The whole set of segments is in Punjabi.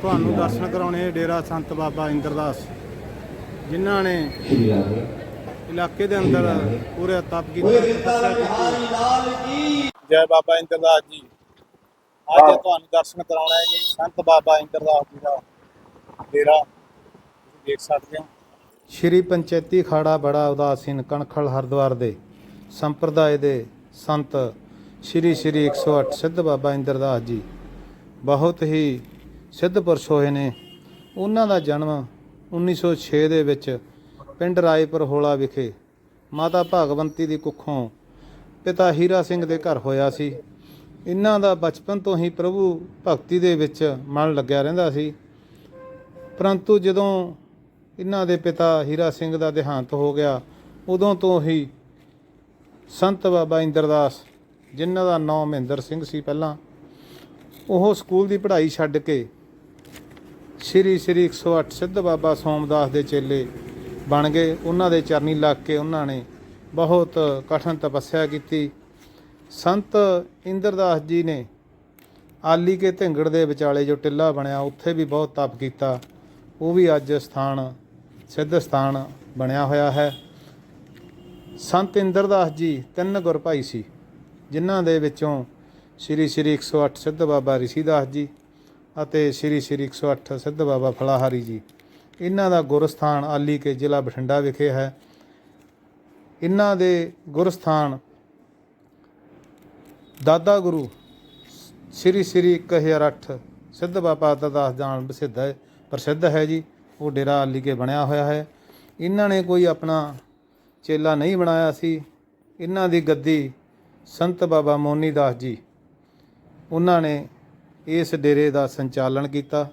ਤੁਹਾਨੂੰ ਦਰਸ਼ਨ ਕਰਾਉਣੇ ਡੇਰਾ ਸੰਤ ਬਾਬਾ ਇੰਦਰਦਾਸ। ਜਿਨ੍ਹਾਂ ਨੇ ਇਲਾਕੇ ਦੇ ਅੰਦਰ ਪੂਰੇ ਤਪ ਕੀਤਾ। ਜੈ ਬਾਬਾ ਇੰਦਰਦਾਸ ਜੀ। ਅੱਜ ਤੁਹਾਨੂੰ ਦਰਸ਼ਨ ਕਰਾਉਣਾ ਹੈ ਜੀ ਸੰਤ ਬਾਬਾ ਇੰਦਰਦਾਸ ਜੀ ਦਾ ਡੇਰਾ। ਤੁਸੀਂ ਦੇਖ ਸਕਦੇ ਹੋ। ਸ਼੍ਰੀ ਪੰਚੈਤੀ ਖਾੜਾ ਬੜਾ ਉਦਾਸੀਨ ਕਣਖਲ ਹਰਦੁਆਰ ਦੇ ਸੰਪਰਦਾਇ ਦੇ ਸੰਤ ਸ਼੍ਰੀ ਸ਼੍ਰੀ 108 ਸਿੱਧ ਬਾਬਾ ਇੰਦਰਦਾਸ ਜੀ। ਬਹੁਤ ਹੀ ਸਿੱਧ ਪੁਰਸ਼ ਹੋਏ ਨੇ। ਉਹਨਾਂ ਦਾ ਜਨਮ 1906 ਦੇ ਵਿੱਚ ਪਿੰਡ ਰਾਏਪੁਰ ਹੋਲਾ ਵਿਖੇ ਮਾਤਾ ਭਾਗਵੰਤੀ ਦੀ ਕੁੱਖੋਂ ਪਿਤਾ ਹੀਰਾ ਸਿੰਘ ਦੇ ਘਰ ਹੋਇਆ ਸੀ। ਇਹਨਾਂ ਦਾ ਬਚਪਨ ਤੋਂ ਹੀ ਪ੍ਰਭੂ ਭਗਤੀ ਦੇ ਵਿੱਚ ਮਨ ਲੱਗਿਆ ਰਹਿੰਦਾ ਸੀ। ਪਰੰਤੂ ਜਦੋਂ ਇਹਨਾਂ ਦੇ ਪਿਤਾ ਹੀਰਾ ਸਿੰਘ ਦਾ ਦੇਹਾਂਤ ਹੋ ਗਿਆ, ਉਦੋਂ ਤੋਂ ਹੀ ਸੰਤ ਬਾਬਾ ਇੰਦਰਦਾਸ, ਜਿਨ੍ਹਾਂ ਦਾ ਨਾਮ ਮਹਿੰਦਰ ਸਿੰਘ ਸੀ ਪਹਿਲਾਂ, ਉਹ ਸਕੂਲ ਦੀ ਪੜ੍ਹਾਈ ਛੱਡ ਕੇ ਸ਼੍ਰੀ ਸ਼੍ਰੀ 108 ਸਿੱਧ ਬਾਬਾ ਸੋਮਦਾਸ ਦੇ ਚੇਲੇ ਬਣ ਗਏ। ਉਹਨਾਂ ਦੇ ਚਰਨੀ ਲੱਗ ਕੇ ਉਹਨਾਂ ਨੇ ਬਹੁਤ ਕਠਨ ਤਪੱਸਿਆ ਕੀਤੀ। ਸੰਤ ਇੰਦਰਦਾਸ ਜੀ ਨੇ ਆਲੀ ਕੇ ਢਿੰਗੜ ਦੇ ਵਿਚਾਲੇ ਜੋ ਟਿੱਲਾ ਬਣਿਆ, ਉੱਥੇ ਵੀ ਬਹੁਤ ਤਪ ਕੀਤਾ। ਉਹ ਵੀ ਅੱਜ ਸਥਾਨ, ਸਿੱਧ ਸਥਾਨ ਬਣਿਆ ਹੋਇਆ ਹੈ। ਸੰਤ ਇੰਦਰਦਾਸ ਜੀ ਤਿੰਨ ਗੁਰ ਭਾਈ ਸੀ, ਜਿਨ੍ਹਾਂ ਦੇ ਵਿੱਚੋਂ ਸ਼੍ਰੀ ਸ਼੍ਰੀ 108 ਸਿੱਧ ਬਾਬਾ ਰਿਸ਼ੀਦਾਸ ਜੀ ਅਤੇ ਸ਼੍ਰੀ ਸ਼੍ਰੀ 108 ਸਿੱਧ ਬਾਬਾ ਫਲਾਹਾਰੀ ਜੀ। ਇਹਨਾਂ ਦਾ ਗੁਰਸਥਾਨ ਆਲੀ ਕੇ ਜ਼ਿਲ੍ਹਾ ਬਠਿੰਡਾ ਵਿਖੇ ਹੈ। ਇਹਨਾਂ ਦੇ ਗੁਰਸਥਾਨ ਦਾਦਾ ਗੁਰੂ ਸ਼੍ਰੀ ਸ਼੍ਰੀ 1008 ਸਿੱਧ ਬਾਬਾ ਦਾਸ ਜਾਨ ਪ੍ਰਸਿੱਧ ਹੈ ਪ੍ਰਸਿੱਧ ਹੈ ਜੀ। ਉਹ ਡੇਰਾ ਆਲੀ ਕੇ ਬਣਿਆ ਹੋਇਆ ਹੈ। ਇਹਨਾਂ ਨੇ ਕੋਈ ਆਪਣਾ ਚੇਲਾ ਨਹੀਂ ਬਣਾਇਆ ਸੀ। ਇਹਨਾਂ ਦੀ ਗੱਦੀ ਸੰਤ ਬਾਬਾ ਮੋਨੀ ਦਾਸ ਜੀ। ਉਹਨਾਂ ਨੇ ਇਸ ਡੇਰੇ ਦਾ ਸੰਚਾਲਨ ਕੀਤਾ।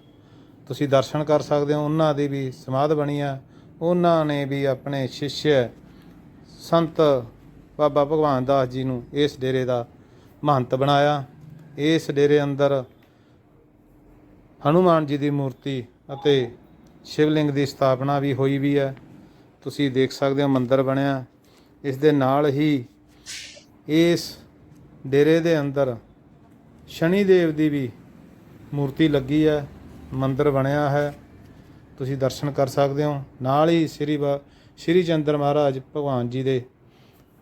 ਤੁਸੀਂ ਦਰਸ਼ਨ ਕਰ ਸਕਦੇ ਹੋ, ਉਹਨਾਂ ਦੀ ਵੀ ਸਮਾਧ ਬਣੀ ਆ। ਉਹਨਾਂ ਨੇ ਵੀ ਆਪਣੇ ਸ਼ਿਸ਼ਯ ਸੰਤ ਬਾਬਾ ਭਗਵਾਨ ਦਾਸ ਜੀ ਨੂੰ ਇਸ ਡੇਰੇ ਦਾ ਮਹੰਤ ਬਣਾਇਆ। ਇਸ ਡੇਰੇ ਅੰਦਰ ਹਨੂਮਾਨ ਜੀ ਦੀ ਮੂਰਤੀ ਅਤੇ ਸ਼ਿਵਲਿੰਗ ਦੀ ਸਥਾਪਨਾ ਵੀ ਹੋਈ ਵੀ ਹੈ। ਤੁਸੀਂ ਦੇਖ ਸਕਦੇ ਹੋ ਮੰਦਿਰ ਬਣਿਆ। ਇਸ ਦੇ ਨਾਲ ਹੀ ਇਸ ਡੇਰੇ ਦੇ ਅੰਦਰ ਸ਼ਨੀ ਦੇਵ ਦੀ ਵੀ ਮੂਰਤੀ ਲੱਗੀ ਹੈ, ਮੰਦਿਰ ਬਣਿਆ ਹੈ। ਤੁਸੀਂ ਦਰਸ਼ਨ ਕਰ ਸਕਦੇ ਹੋ। ਨਾਲ ਹੀ ਸ੍ਰੀ ਬਾ ਸ਼੍ਰੀ ਚੰਦਰ ਮਹਾਰਾਜ ਭਗਵਾਨ ਜੀ ਦੇ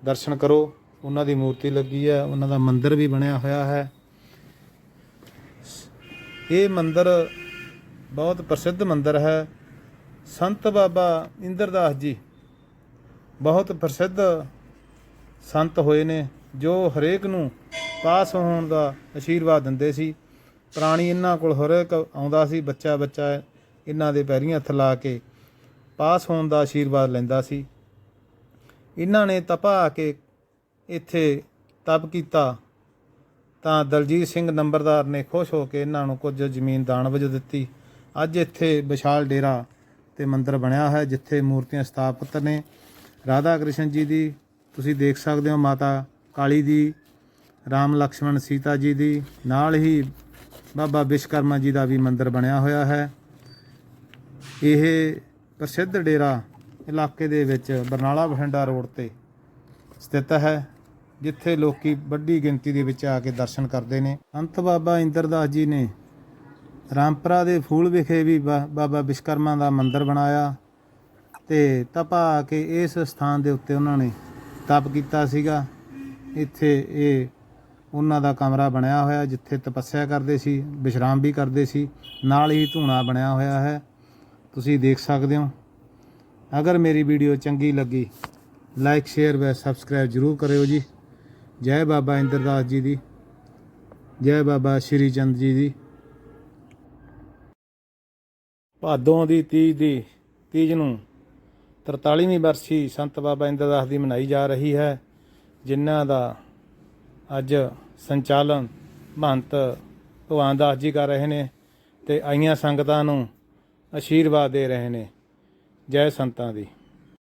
ਦਰਸ਼ਨ ਕਰੋ। ਉਹਨਾਂ ਦੀ ਮੂਰਤੀ ਲੱਗੀ ਹੈ, ਉਹਨਾਂ ਦਾ ਮੰਦਿਰ ਵੀ ਬਣਿਆ ਹੋਇਆ ਹੈ। ਇਹ ਮੰਦਿਰ ਬਹੁਤ ਪ੍ਰਸਿੱਧ ਮੰਦਿਰ ਹੈ। ਸੰਤ ਬਾਬਾ ਇੰਦਰਦਾਸ ਜੀ ਬਹੁਤ ਪ੍ਰਸਿੱਧ ਸੰਤ ਹੋਏ ਨੇ, ਜੋ ਹਰੇਕ ਨੂੰ ਪਾਸ ਹੋਣ ਦਾ ਅਸ਼ੀਰਵਾਦ ਦਿੰਦੇ ਸੀ। ਪ੍ਰਾਣੀ ਇਹਨਾਂ ਕੋਲ ਹਰੇਕ ਆਉਂਦਾ ਸੀ, ਬੱਚਾ ਬੱਚਾ ਇਹਨਾਂ ਦੇ ਪੈਰੀਂ ਹੱਥ ਲਾ ਕੇ ਪਾਸ ਹੋਣ ਦਾ ਆਸ਼ੀਰਵਾਦ ਲੈਂਦਾ ਸੀ। ਇਹਨਾਂ ਨੇ ਤਪਾ ਆ ਕੇ ਇੱਥੇ ਤਪ ਕੀਤਾ। ਤਾਂ ਦਲਜੀਤ ਸਿੰਘ ਨੰਬਰਦਾਰ ਨੇ ਖੁਸ਼ ਹੋ ਕੇ ਇਹਨਾਂ ਨੂੰ ਕੁਝ ਜ਼ਮੀਨ ਦਾਨ ਵਜੋਂ ਦਿੱਤੀ। ਅੱਜ ਇੱਥੇ ਵਿਸ਼ਾਲ ਡੇਰਾ ਤੇ ਮੰਦਿਰ ਬਣਿਆ ਹੈ, ਜਿੱਥੇ ਮੂਰਤੀਆਂ ਸਥਾਪਿਤ ਨੇ। ਰਾਧਾ ਕ੍ਰਿਸ਼ਨ ਜੀ ਦੀ ਤੁਸੀਂ ਦੇਖ ਸਕਦੇ ਹੋ, ਮਾਤਾ ਕਾਲੀ ਦੀ, ਰਾਮ ਲਕਸ਼ਮਣ ਸੀਤਾ ਜੀ ਦੀ, ਨਾਲ ਹੀ ਬਾਬਾ ਵਿਸ਼ਕਰਮਾ ਜੀ ਦਾ ਵੀ ਮੰਦਿਰ ਬਣਿਆ ਹੋਇਆ ਹੈ। ਇਹ ਪ੍ਰਸਿੱਧ ਡੇਰਾ ਇਲਾਕੇ ਦੇ ਵਿੱਚ ਬਰਨਾਲਾ ਬਠਿੰਡਾ ਰੋਡ ਤੇ ਸਥਿਤ ਹੈ, ਜਿੱਥੇ ਲੋਕੀ ਵੱਡੀ ਗਿਣਤੀ ਦੇ ਵਿੱਚ ਆ ਕੇ ਦਰਸ਼ਨ ਕਰਦੇ ਨੇ। ਅੰਤ ਬਾਬਾ ਇੰਦਰਦਾਸ ਜੀ ਨੇ ਰਾਮਪਰਾ ਦੇ ਫੂਲ ਵਿਖੇ ਵੀ ਬਾ- ਬਾਬਾ ਵਿਸ਼ਕਰਮਾ ਦਾ ਮੰਦਿਰ ਬਣਾਇਆ ਤੇ ਤਪਾ ਆ ਕੇ ਇਸ ਸਥਾਨ ਦੇ ਉੱਤੇ ਉਹਨਾਂ ਨੇ ਤਪ ਕੀਤਾ ਸੀਗਾ। ਇੱਥੇ ਇਹ ਉਹਨਾਂ ਦਾ ਕਮਰਾ ਬਣਿਆ ਹੋਇਆ ਜਿੱਥੇ ਤਪੱਸਿਆ ਕਰਦੇ ਸੀ, ਵਿਸ਼ਰਾਮ ਵੀ ਕਰਦੇ ਸੀ, ਨਾਲ ਹੀ ਧੂਣਾ ਬਣਿਆ ਹੋਇਆ ਹੈ। ਤੁਸੀਂ ਦੇਖ ਸਕਦੇ ਹੋ। ਅਗਰ ਮੇਰੀ ਵੀਡੀਓ ਚੰਗੀ ਲੱਗੀ, ਲਾਈਕ, ਸ਼ੇਅਰ và ਸਬਸਕ੍ਰਾਈਬ ਜਰੂਰ ਕਰਿਓ ਜੀ। ਜੈ ਬਾਬਾ ਇੰਦਰਦਾਸ ਜੀ ਦੀ, ਜੈ ਬਾਬਾ ਸ਼੍ਰੀ ਚੰਦ ਜੀ ਦੀ। ਭਾਦੋਂ ਦੀ ਤੀਜ ਦੀ ਤੀਜ ਨੂੰ 43ਵੀਂ ਵਰਸੀ ਸੰਤ ਬਾਬਾ ਇੰਦਰਦਾਸ ਦੀ ਮਨਾਈ ਜਾ ਰਹੀ ਹੈ, ਜਿਨ੍ਹਾਂ ਦਾ ਅੱਜ ਸੰਚਾਲਨ ਮਹੰਤ ਭਗਵਾਨ ਦਾਸ ਜੀ ਕਰ ਰਹੇ ਨੇ ਤੇ ਆਈਆਂ ਸੰਗਤਾਂ ਨੂੰ ਆਸ਼ੀਰਵਾਦ ਦੇ ਰਹੇ ਨੇ। ਜੈ ਸੰਤਾਂ ਦੀ।